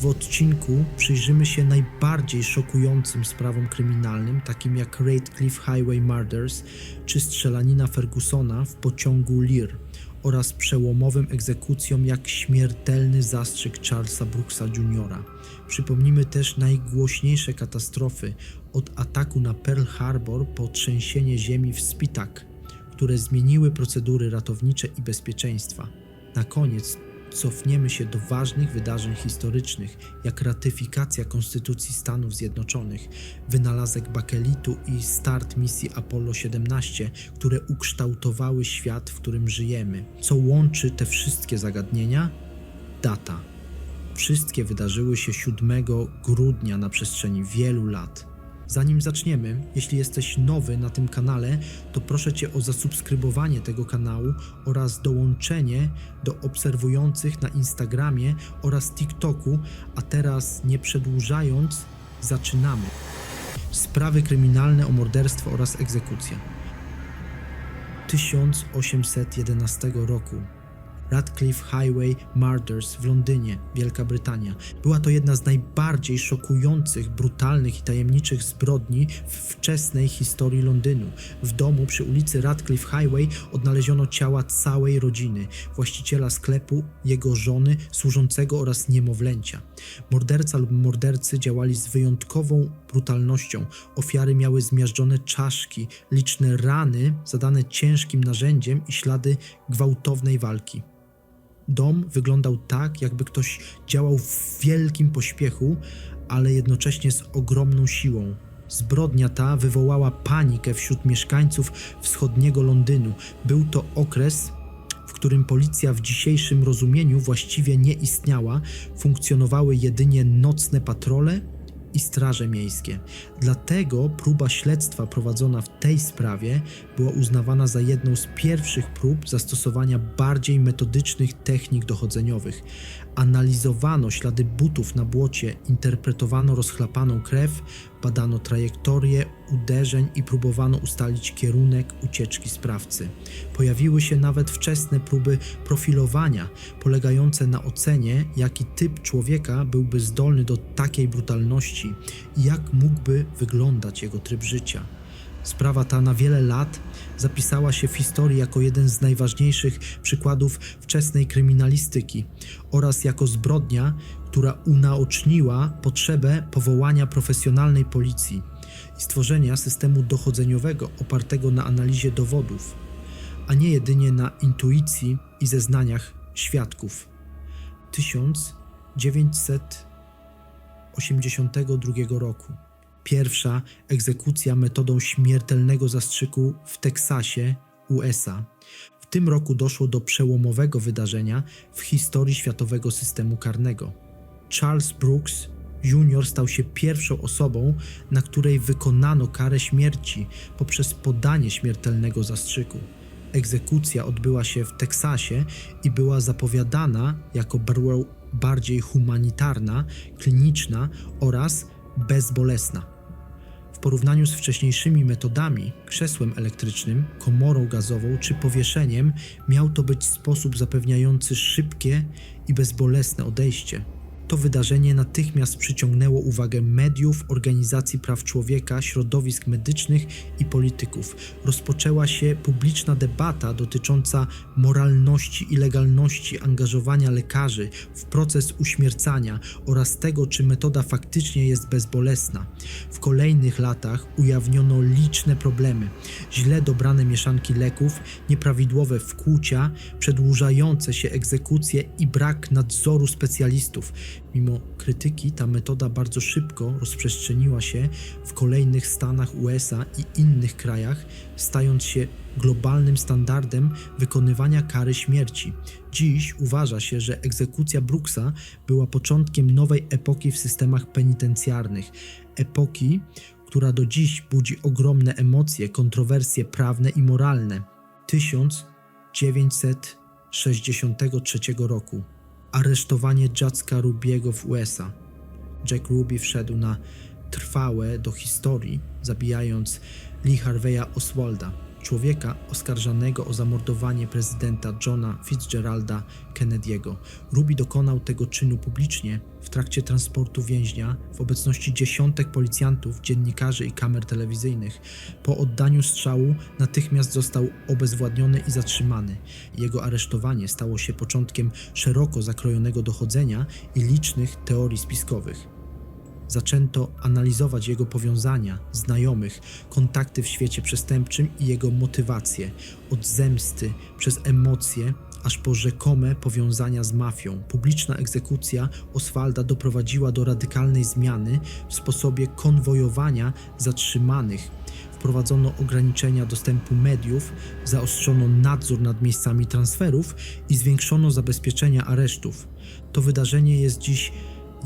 W odcinku przyjrzymy się najbardziej szokującym sprawom kryminalnym, takim jak Ratcliffe Highway Murders czy strzelanina Fergusona w pociągu Lear oraz przełomowym egzekucjom jak śmiertelny zastrzyk Charlesa Brooksa Jr. Przypomnimy też najgłośniejsze katastrofy od ataku na Pearl Harbor po trzęsienie ziemi w Spitak, które zmieniły procedury ratownicze i bezpieczeństwa. Na koniec cofniemy się do ważnych wydarzeń historycznych, jak ratyfikacja Konstytucji Stanów Zjednoczonych, wynalazek bakelitu i start misji Apollo 17, które ukształtowały świat, w którym żyjemy. Co łączy te wszystkie zagadnienia? Data. Wszystkie wydarzyły się 7 grudnia na przestrzeni wielu lat. Zanim zaczniemy, jeśli jesteś nowy na tym kanale, to proszę Cię o zasubskrybowanie tego kanału oraz dołączenie do obserwujących na Instagramie oraz TikToku, a teraz nie przedłużając, zaczynamy. Sprawy kryminalne o morderstwo oraz egzekucję. 1811 roku. Radcliffe Highway Murders w Londynie, Wielka Brytania. Była to jedna z najbardziej szokujących, brutalnych i tajemniczych zbrodni w wczesnej historii Londynu. W domu przy ulicy Radcliffe Highway odnaleziono ciała całej rodziny, właściciela sklepu, jego żony, służącego oraz niemowlęcia. Morderca lub mordercy działali z wyjątkową brutalnością. Ofiary miały zmiażdżone czaszki, liczne rany zadane ciężkim narzędziem i ślady gwałtownej walki. Dom wyglądał tak, jakby ktoś działał w wielkim pośpiechu, ale jednocześnie z ogromną siłą. Zbrodnia ta wywołała panikę wśród mieszkańców wschodniego Londynu. Był to okres, w którym policja w dzisiejszym rozumieniu właściwie nie istniała, funkcjonowały jedynie nocne patrole i straże miejskie. Dlatego próba śledztwa prowadzona w tej sprawie była uznawana za jedną z pierwszych prób zastosowania bardziej metodycznych technik dochodzeniowych. Analizowano ślady butów na błocie, interpretowano rozchlapaną krew, badano trajektorię uderzeń i próbowano ustalić kierunek ucieczki sprawcy. Pojawiły się nawet wczesne próby profilowania, polegające na ocenie, jaki typ człowieka byłby zdolny do takiej brutalności i jak mógłby wyglądać jego tryb życia. Sprawa ta na wiele lat zapisała się w historii jako jeden z najważniejszych przykładów wczesnej kryminalistyki oraz jako zbrodnia, która unaoczniła potrzebę powołania profesjonalnej policji i stworzenia systemu dochodzeniowego opartego na analizie dowodów, a nie jedynie na intuicji i zeznaniach świadków. 1982 roku. Pierwsza egzekucja metodą śmiertelnego zastrzyku w Teksasie, USA. W tym roku doszło do przełomowego wydarzenia w historii światowego systemu karnego. Charles Brooks Jr. stał się pierwszą osobą, na której wykonano karę śmierci poprzez podanie śmiertelnego zastrzyku. Egzekucja odbyła się w Teksasie i była zapowiadana jako bar- bardziej humanitarna, kliniczna oraz bezbolesna. W porównaniu z wcześniejszymi metodami, krzesłem elektrycznym, komorą gazową czy powieszeniem, miał to być sposób zapewniający szybkie i bezbolesne odejście. To wydarzenie natychmiast przyciągnęło uwagę mediów, organizacji praw człowieka, środowisk medycznych i polityków. Rozpoczęła się publiczna debata dotycząca moralności i legalności angażowania lekarzy w proces uśmiercania oraz tego, czy metoda faktycznie jest bezbolesna. W kolejnych latach ujawniono liczne problemy: źle dobrane mieszanki leków, nieprawidłowe wkłucia, przedłużające się egzekucje i brak nadzoru specjalistów. Mimo krytyki, ta metoda bardzo szybko rozprzestrzeniła się w kolejnych stanach USA i innych krajach, stając się globalnym standardem wykonywania kary śmierci. Dziś uważa się, że egzekucja Brooksa była początkiem nowej epoki w systemach penitencjarnych. Epoki, która do dziś budzi ogromne emocje, kontrowersje prawne i moralne. 1963 roku aresztowanie Jacka Rubiego w USA. Jack Ruby wszedł na trwałe do historii, zabijając Lee Harveya Oswalda, człowieka oskarżanego o zamordowanie prezydenta Johna Fitzgeralda Kennedy'ego. Ruby dokonał tego czynu publicznie w trakcie transportu więźnia w obecności dziesiątek policjantów, dziennikarzy i kamer telewizyjnych. Po oddaniu strzału natychmiast został obezwładniony i zatrzymany. Jego aresztowanie stało się początkiem szeroko zakrojonego dochodzenia i licznych teorii spiskowych. Zaczęto analizować jego powiązania, znajomych, kontakty w świecie przestępczym i jego motywacje, od zemsty przez emocje, aż po rzekome powiązania z mafią. Publiczna egzekucja Oswalda doprowadziła do radykalnej zmiany w sposobie konwojowania zatrzymanych. Wprowadzono ograniczenia dostępu mediów, zaostrzono nadzór nad miejscami transferów i zwiększono zabezpieczenia aresztów. To wydarzenie jest dziś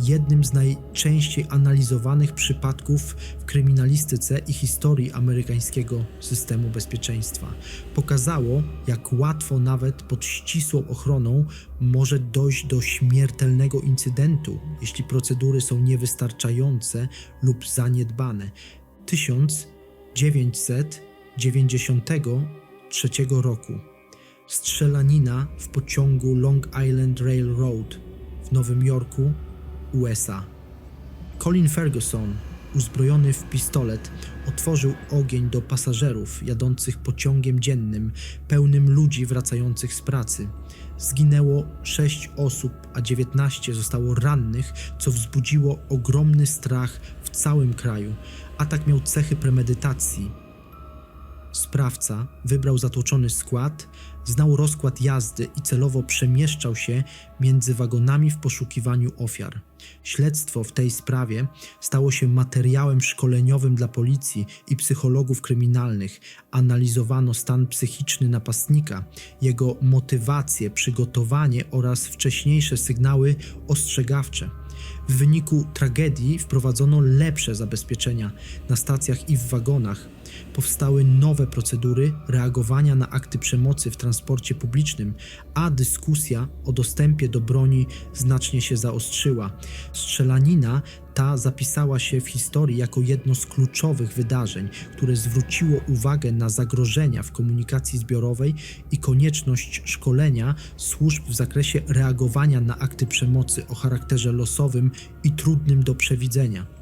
jednym z najczęściej analizowanych przypadków w kryminalistyce i historii amerykańskiego systemu bezpieczeństwa. Pokazało, jak łatwo nawet pod ścisłą ochroną może dojść do śmiertelnego incydentu, jeśli procedury są niewystarczające lub zaniedbane. 1993 roku strzelanina w pociągu Long Island Railroad w Nowym Jorku USA. Colin Ferguson, uzbrojony w pistolet, otworzył ogień do pasażerów jadących pociągiem dziennym, pełnym ludzi wracających z pracy. Zginęło 6 osób, a 19 zostało rannych, co wzbudziło ogromny strach w całym kraju. Atak miał cechy premedytacji. Sprawca wybrał zatłoczony skład, znał rozkład jazdy i celowo przemieszczał się między wagonami w poszukiwaniu ofiar. Śledztwo w tej sprawie stało się materiałem szkoleniowym dla policji i psychologów kryminalnych. Analizowano stan psychiczny napastnika, jego motywacje, przygotowanie oraz wcześniejsze sygnały ostrzegawcze. W wyniku tragedii wprowadzono lepsze zabezpieczenia na stacjach i w wagonach. Powstały nowe procedury reagowania na akty przemocy w transporcie publicznym, a dyskusja o dostępie do broni znacznie się zaostrzyła. Strzelanina ta zapisała się w historii jako jedno z kluczowych wydarzeń, które zwróciło uwagę na zagrożenia w komunikacji zbiorowej i konieczność szkolenia służb w zakresie reagowania na akty przemocy o charakterze losowym i trudnym do przewidzenia.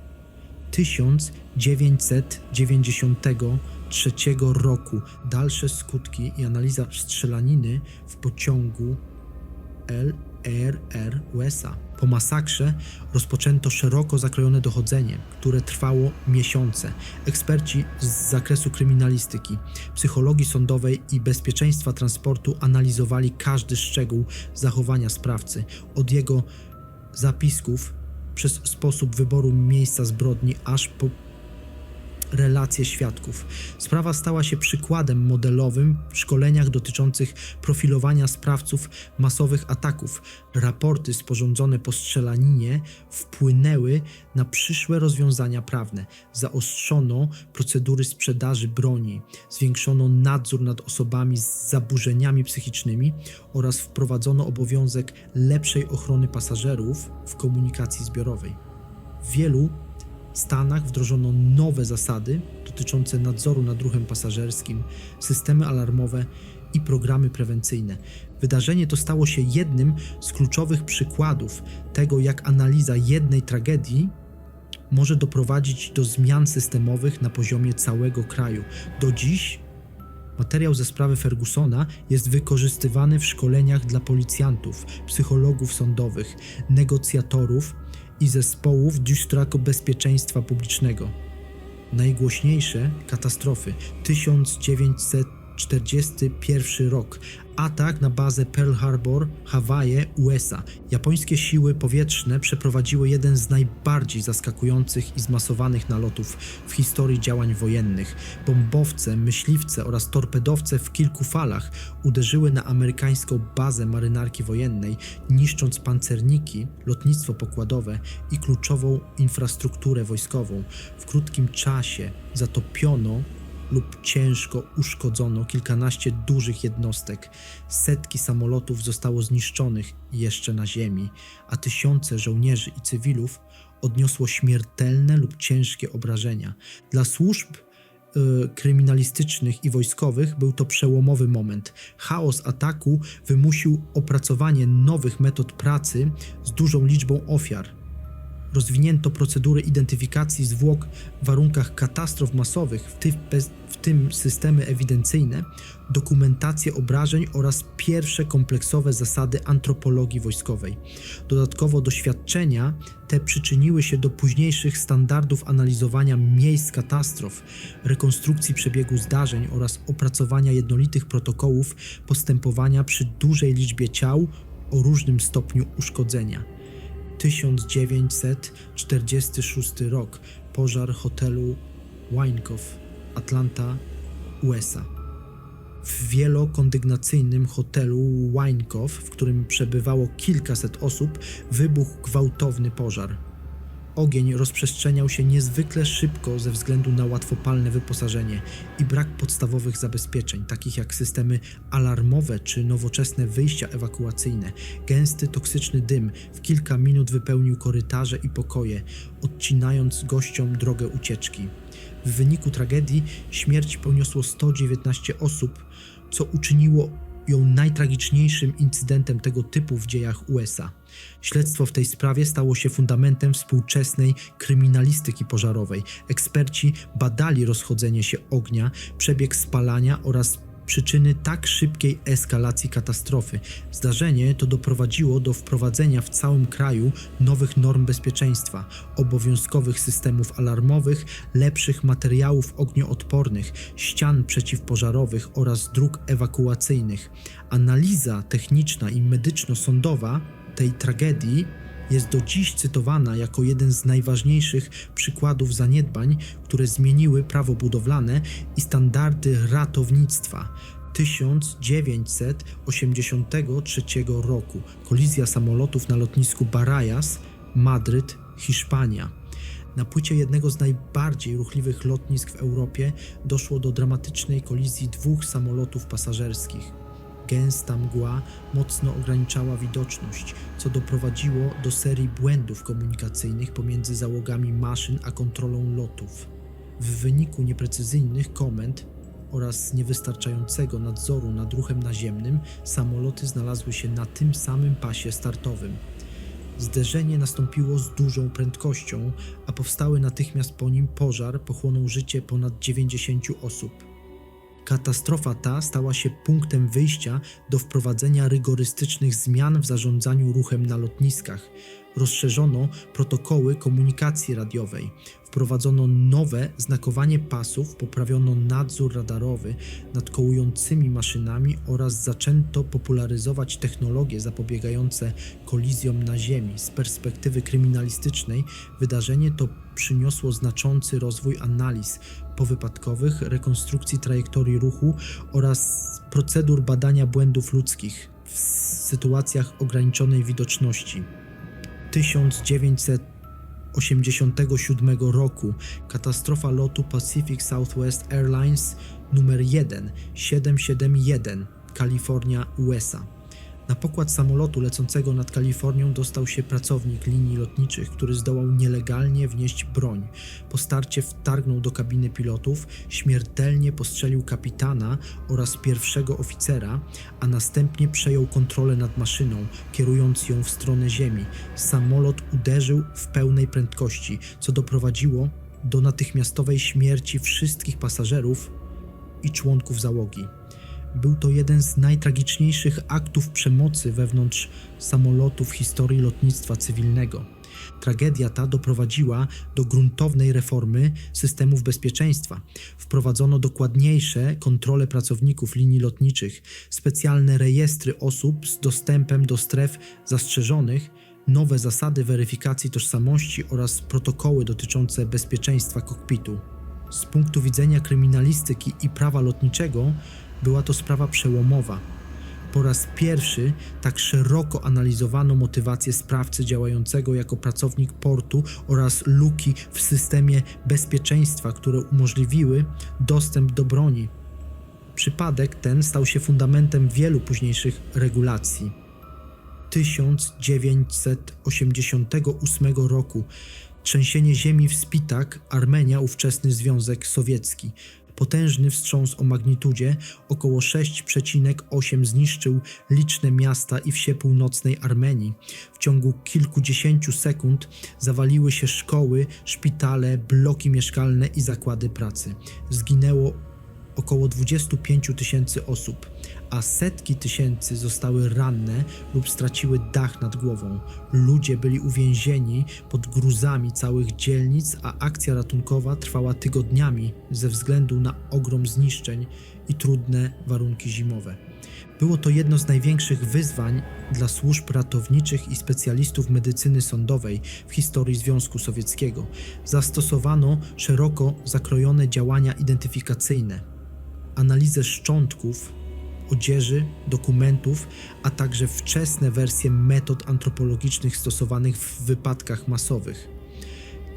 1993 roku dalsze skutki i analiza strzelaniny w pociągu LRR USA. Po masakrze rozpoczęto szeroko zakrojone dochodzenie, które trwało miesiące. Eksperci z zakresu kryminalistyki, psychologii sądowej i bezpieczeństwa transportu analizowali każdy szczegół zachowania sprawcy, od jego zapisków przez sposób wyboru miejsca zbrodni aż po relacje świadków. Sprawa stała się przykładem modelowym w szkoleniach dotyczących profilowania sprawców masowych ataków. Raporty sporządzone po strzelaninie wpłynęły na przyszłe rozwiązania prawne. Zaostrzono procedury sprzedaży broni, zwiększono nadzór nad osobami z zaburzeniami psychicznymi oraz wprowadzono obowiązek lepszej ochrony pasażerów w komunikacji zbiorowej. Wielu Stanach wdrożono nowe zasady dotyczące nadzoru nad ruchem pasażerskim, systemy alarmowe i programy prewencyjne. Wydarzenie to stało się jednym z kluczowych przykładów tego, jak analiza jednej tragedii może doprowadzić do zmian systemowych na poziomie całego kraju. Do dziś materiał ze sprawy Fergusona jest wykorzystywany w szkoleniach dla policjantów, psychologów sądowych, negocjatorów i zespołów Distrako Bezpieczeństwa Publicznego. Najgłośniejsze katastrofy 1941 rok atak na bazę Pearl Harbor, Hawaje, USA. Japońskie siły powietrzne przeprowadziły jeden z najbardziej zaskakujących i zmasowanych nalotów w historii działań wojennych. Bombowce, myśliwce oraz torpedowce w kilku falach uderzyły na amerykańską bazę marynarki wojennej, niszcząc pancerniki, lotnictwo pokładowe i kluczową infrastrukturę wojskową. W krótkim czasie zatopiono lub ciężko uszkodzono kilkanaście dużych jednostek. Setki samolotów zostało zniszczonych jeszcze na ziemi, a tysiące żołnierzy i cywilów odniosło śmiertelne lub ciężkie obrażenia. Dla służb y, kryminalistycznych i wojskowych był to przełomowy moment. Chaos ataku wymusił opracowanie nowych metod pracy z dużą liczbą ofiar. Rozwinięto procedury identyfikacji zwłok w warunkach katastrof masowych, w tym, w tym systemy ewidencyjne, dokumentację obrażeń oraz pierwsze kompleksowe zasady antropologii wojskowej. Dodatkowo doświadczenia te przyczyniły się do późniejszych standardów analizowania miejsc katastrof, rekonstrukcji przebiegu zdarzeń oraz opracowania jednolitych protokołów postępowania przy dużej liczbie ciał o różnym stopniu uszkodzenia. 1946 rok. Pożar hotelu Winecoff, Atlanta, USA. W wielokondygnacyjnym hotelu Winecoff, w którym przebywało kilkaset osób, wybuchł gwałtowny pożar. Ogień rozprzestrzeniał się niezwykle szybko ze względu na łatwopalne wyposażenie i brak podstawowych zabezpieczeń, takich jak systemy alarmowe czy nowoczesne wyjścia ewakuacyjne. Gęsty, toksyczny dym w kilka minut wypełnił korytarze i pokoje, odcinając gościom drogę ucieczki. W wyniku tragedii śmierć poniosło 119 osób, co uczyniło ją najtragiczniejszym incydentem tego typu w dziejach USA. Śledztwo w tej sprawie stało się fundamentem współczesnej kryminalistyki pożarowej. Eksperci badali rozchodzenie się ognia, przebieg spalania oraz przyczyny tak szybkiej eskalacji katastrofy. Zdarzenie to doprowadziło do wprowadzenia w całym kraju nowych norm bezpieczeństwa, obowiązkowych systemów alarmowych, lepszych materiałów ognioodpornych, ścian przeciwpożarowych oraz dróg ewakuacyjnych. Analiza techniczna i medyczno-sądowa tej tragedii jest do dziś cytowana jako jeden z najważniejszych przykładów zaniedbań, które zmieniły prawo budowlane i standardy ratownictwa. 1983 roku kolizja samolotów na lotnisku Barajas, Madryt, Hiszpania. Na płycie jednego z najbardziej ruchliwych lotnisk w Europie doszło do dramatycznej kolizji dwóch samolotów pasażerskich. Gęsta mgła mocno ograniczała widoczność, co doprowadziło do serii błędów komunikacyjnych pomiędzy załogami maszyn a kontrolą lotów. W wyniku nieprecyzyjnych komend oraz niewystarczającego nadzoru nad ruchem naziemnym, samoloty znalazły się na tym samym pasie startowym. Zderzenie nastąpiło z dużą prędkością, a powstały natychmiast po nim pożar pochłonął życie ponad 90 osób. Katastrofa ta stała się punktem wyjścia do wprowadzenia rygorystycznych zmian w zarządzaniu ruchem na lotniskach. Rozszerzono protokoły komunikacji radiowej, wprowadzono nowe znakowanie pasów, poprawiono nadzór radarowy nad kołującymi maszynami oraz zaczęto popularyzować technologie zapobiegające kolizjom na Ziemi. Z perspektywy kryminalistycznej wydarzenie to przyniosło znaczący rozwój analiz powypadkowych, rekonstrukcji trajektorii ruchu oraz procedur badania błędów ludzkich w sytuacjach ograniczonej widoczności. 1987 roku katastrofa lotu Pacific Southwest Airlines numer 1 771 Kalifornia, USA. Na pokład samolotu lecącego nad Kalifornią dostał się pracownik linii lotniczych, który zdołał nielegalnie wnieść broń. Po starcie wtargnął do kabiny pilotów, śmiertelnie postrzelił kapitana oraz pierwszego oficera, a następnie przejął kontrolę nad maszyną, kierując ją w stronę ziemi. Samolot uderzył w pełnej prędkości, co doprowadziło do natychmiastowej śmierci wszystkich pasażerów i członków załogi. Był to jeden z najtragiczniejszych aktów przemocy wewnątrz samolotu w historii lotnictwa cywilnego. Tragedia ta doprowadziła do gruntownej reformy systemów bezpieczeństwa. Wprowadzono dokładniejsze kontrole pracowników linii lotniczych, specjalne rejestry osób z dostępem do stref zastrzeżonych, nowe zasady weryfikacji tożsamości oraz protokoły dotyczące bezpieczeństwa kokpitu. Z punktu widzenia kryminalistyki i prawa lotniczego była to sprawa przełomowa. Po raz pierwszy tak szeroko analizowano motywację sprawcy działającego jako pracownik portu oraz luki w systemie bezpieczeństwa, które umożliwiły dostęp do broni. Przypadek ten stał się fundamentem wielu późniejszych regulacji. 1988 roku Trzęsienie ziemi w Spitak, Armenia, ówczesny Związek Sowiecki. Potężny wstrząs o magnitudzie około 6,8 zniszczył liczne miasta i wsie północnej Armenii. W ciągu kilkudziesięciu sekund zawaliły się szkoły, szpitale, bloki mieszkalne i zakłady pracy. Zginęło około 25 tysięcy osób, a setki tysięcy zostały ranne lub straciły dach nad głową. Ludzie byli uwięzieni pod gruzami całych dzielnic, a akcja ratunkowa trwała tygodniami ze względu na ogrom zniszczeń i trudne warunki zimowe. Było to jedno z największych wyzwań dla służb ratowniczych i specjalistów medycyny sądowej w historii Związku Sowieckiego. Zastosowano szeroko zakrojone działania identyfikacyjne, analizę szczątków, odzieży, dokumentów, a także wczesne wersje metod antropologicznych stosowanych w wypadkach masowych.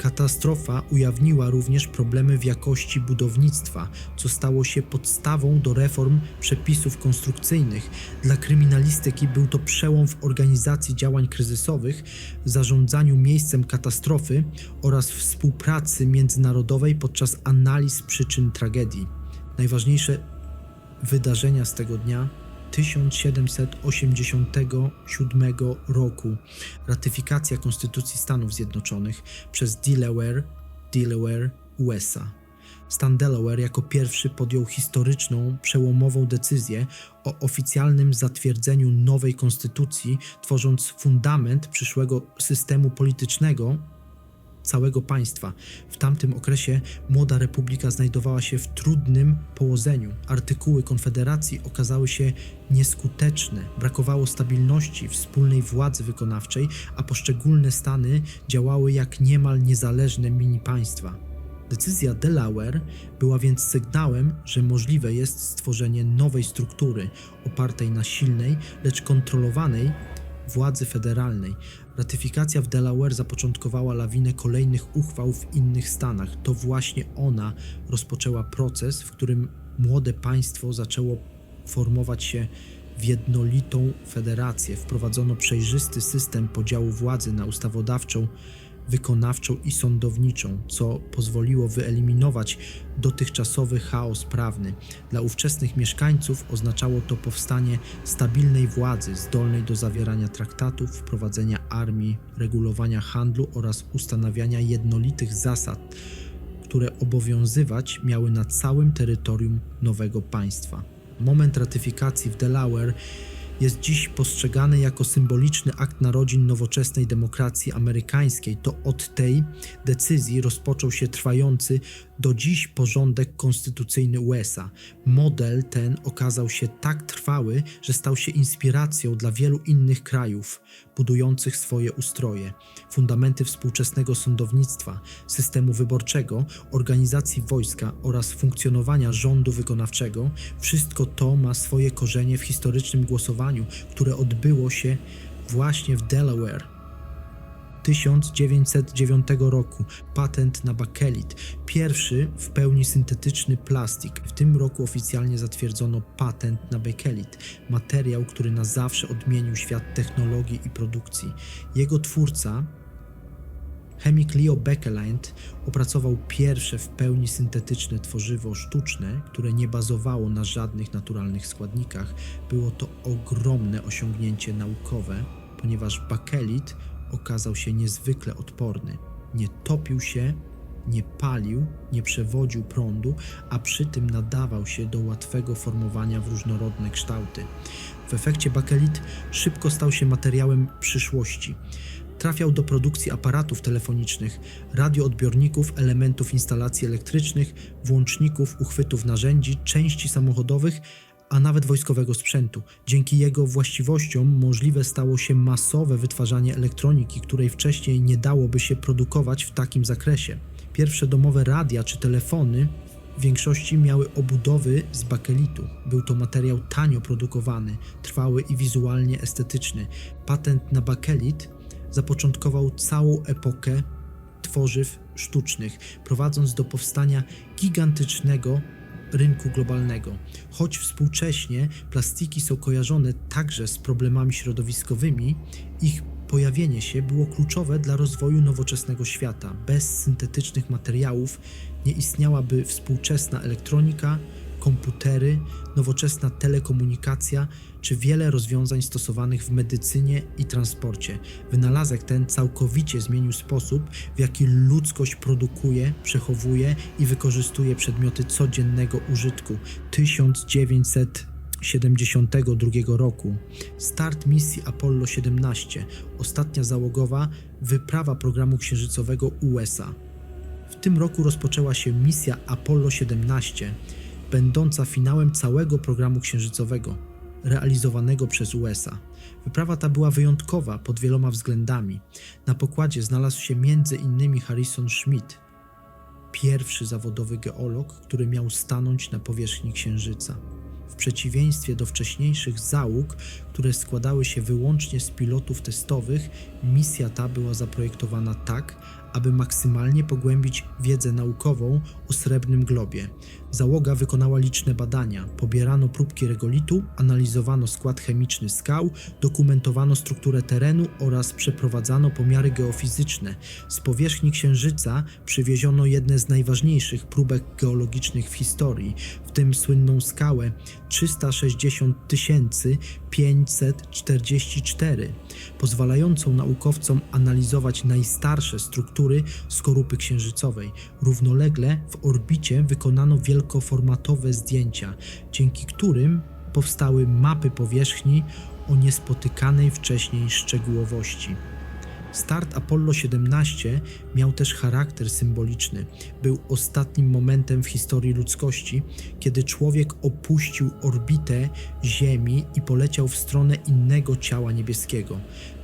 Katastrofa ujawniła również problemy w jakości budownictwa, co stało się podstawą do reform przepisów konstrukcyjnych. Dla kryminalistyki był to przełom w organizacji działań kryzysowych, zarządzaniu miejscem katastrofy oraz współpracy międzynarodowej podczas analiz przyczyn tragedii. Najważniejsze wydarzenia z tego dnia 1787 roku ratyfikacja Konstytucji Stanów Zjednoczonych przez Delaware, Delaware, USA. Stan Delaware jako pierwszy podjął historyczną, przełomową decyzję o oficjalnym zatwierdzeniu nowej konstytucji, tworząc fundament przyszłego systemu politycznego całego państwa. W tamtym okresie młoda republika znajdowała się w trudnym położeniu. Artykuły Konfederacji okazały się nieskuteczne, brakowało stabilności wspólnej władzy wykonawczej, a poszczególne stany działały jak niemal niezależne mini państwa. Decyzja Delaware była więc sygnałem, że możliwe jest stworzenie nowej struktury opartej na silnej, lecz kontrolowanej władzy federalnej. Ratyfikacja w Delaware zapoczątkowała lawinę kolejnych uchwał w innych stanach. To właśnie ona rozpoczęła proces, w którym młode państwo zaczęło formować się w jednolitą federację. Wprowadzono przejrzysty system podziału władzy na ustawodawczą, wykonawczą i sądowniczą, co pozwoliło wyeliminować dotychczasowy chaos prawny. Dla ówczesnych mieszkańców oznaczało to powstanie stabilnej władzy, zdolnej do zawierania traktatów, wprowadzenia armii, regulowania handlu oraz ustanawiania jednolitych zasad, które obowiązywać miały na całym terytorium nowego państwa. Moment ratyfikacji w Delaware jest dziś postrzegany jako symboliczny akt narodzin nowoczesnej demokracji amerykańskiej. To od tej decyzji rozpoczął się trwający do dziś porządek konstytucyjny USA. Model ten okazał się tak trwały, że stał się inspiracją dla wielu innych krajów budujących swoje ustroje. Fundamenty współczesnego sądownictwa, systemu wyborczego, organizacji wojska oraz funkcjonowania rządu wykonawczego, wszystko to ma swoje korzenie w historycznym głosowaniu, które odbyło się właśnie w Delaware. 1909 roku patent na bakelit, pierwszy w pełni syntetyczny plastik. W tym roku oficjalnie zatwierdzono patent na bakelit, materiał, który na zawsze odmienił świat technologii i produkcji. Jego twórca, chemik Leo Baekeland, opracował pierwsze w pełni syntetyczne tworzywo sztuczne, które nie bazowało na żadnych naturalnych składnikach. Było to ogromne osiągnięcie naukowe, ponieważ bakelit okazał się niezwykle odporny. Nie topił się, nie palił, nie przewodził prądu, a przy tym nadawał się do łatwego formowania w różnorodne kształty. W efekcie bakelit szybko stał się materiałem przyszłości. Trafiał do produkcji aparatów telefonicznych, radioodbiorników, elementów instalacji elektrycznych, włączników, uchwytów narzędzi, części samochodowych, a nawet wojskowego sprzętu. Dzięki jego właściwościom możliwe stało się masowe wytwarzanie elektroniki, której wcześniej nie dałoby się produkować w takim zakresie. Pierwsze domowe radia czy telefony w większości miały obudowy z bakelitu. Był to materiał tanio produkowany, trwały i wizualnie estetyczny. Patent na bakelit zapoczątkował całą epokę tworzyw sztucznych, prowadząc do powstania gigantycznego rynku globalnego. Choć współcześnie plastiki są kojarzone także z problemami środowiskowymi, ich pojawienie się było kluczowe dla rozwoju nowoczesnego świata. Bez syntetycznych materiałów nie istniałaby współczesna elektronika, komputery, nowoczesna telekomunikacja czy wiele rozwiązań stosowanych w medycynie i transporcie. Wynalazek ten całkowicie zmienił sposób, w jaki ludzkość produkuje, przechowuje i wykorzystuje przedmioty codziennego użytku. 1972 roku start misji Apollo 17, ostatnia załogowa wyprawa programu księżycowego USA. W tym roku rozpoczęła się misja Apollo 17, będąca finałem całego programu księżycowego realizowanego przez USA. Wyprawa ta była wyjątkowa pod wieloma względami. Na pokładzie znalazł się m.in. Harrison Schmitt, pierwszy zawodowy geolog, który miał stanąć na powierzchni Księżyca. W przeciwieństwie do wcześniejszych załóg, które składały się wyłącznie z pilotów testowych, misja ta była zaprojektowana tak, aby maksymalnie pogłębić wiedzę naukową o srebrnym globie. Załoga wykonała liczne badania, pobierano próbki regolitu, analizowano skład chemiczny skał, dokumentowano strukturę terenu oraz przeprowadzano pomiary geofizyczne. Z powierzchni Księżyca przywieziono jedne z najważniejszych próbek geologicznych w historii, w tym słynną skałę 360 544, pozwalającą naukowcom analizować najstarsze struktury skorupy księżycowej. Równolegle w orbicie wykonano wielkoformatowe zdjęcia, dzięki którym powstały mapy powierzchni o niespotykanej wcześniej szczegółowości. Start Apollo 17 miał też charakter symboliczny. Był ostatnim momentem w historii ludzkości, kiedy człowiek opuścił orbitę Ziemi i poleciał w stronę innego ciała niebieskiego.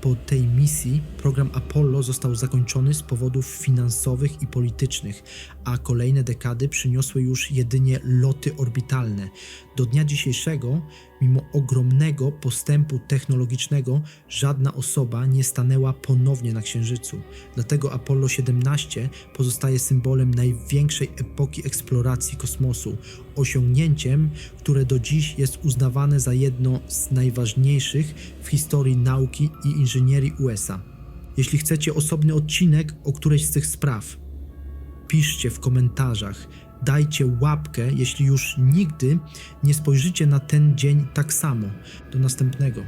Po tej misji program Apollo został zakończony z powodów finansowych i politycznych, a kolejne dekady przyniosły już jedynie loty orbitalne. Do dnia dzisiejszego, mimo ogromnego postępu technologicznego, żadna osoba nie stanęła ponownie na Księżycu. Dlatego Apollo 17 pozostaje symbolem największej epoki eksploracji kosmosu, osiągnięciem, które do dziś jest uznawane za jedno z najważniejszych w historii nauki i inżynierii USA. Jeśli chcecie osobny odcinek o którejś z tych spraw, piszcie w komentarzach, dajcie łapkę, jeśli już nigdy nie spojrzycie na ten dzień tak samo. Do następnego.